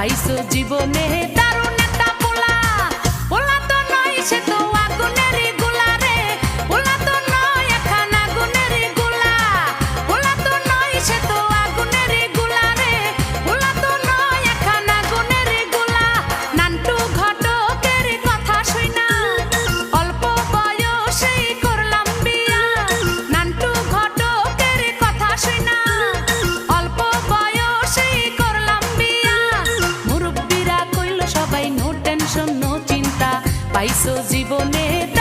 পাইছো জীবনে paisos de boneta.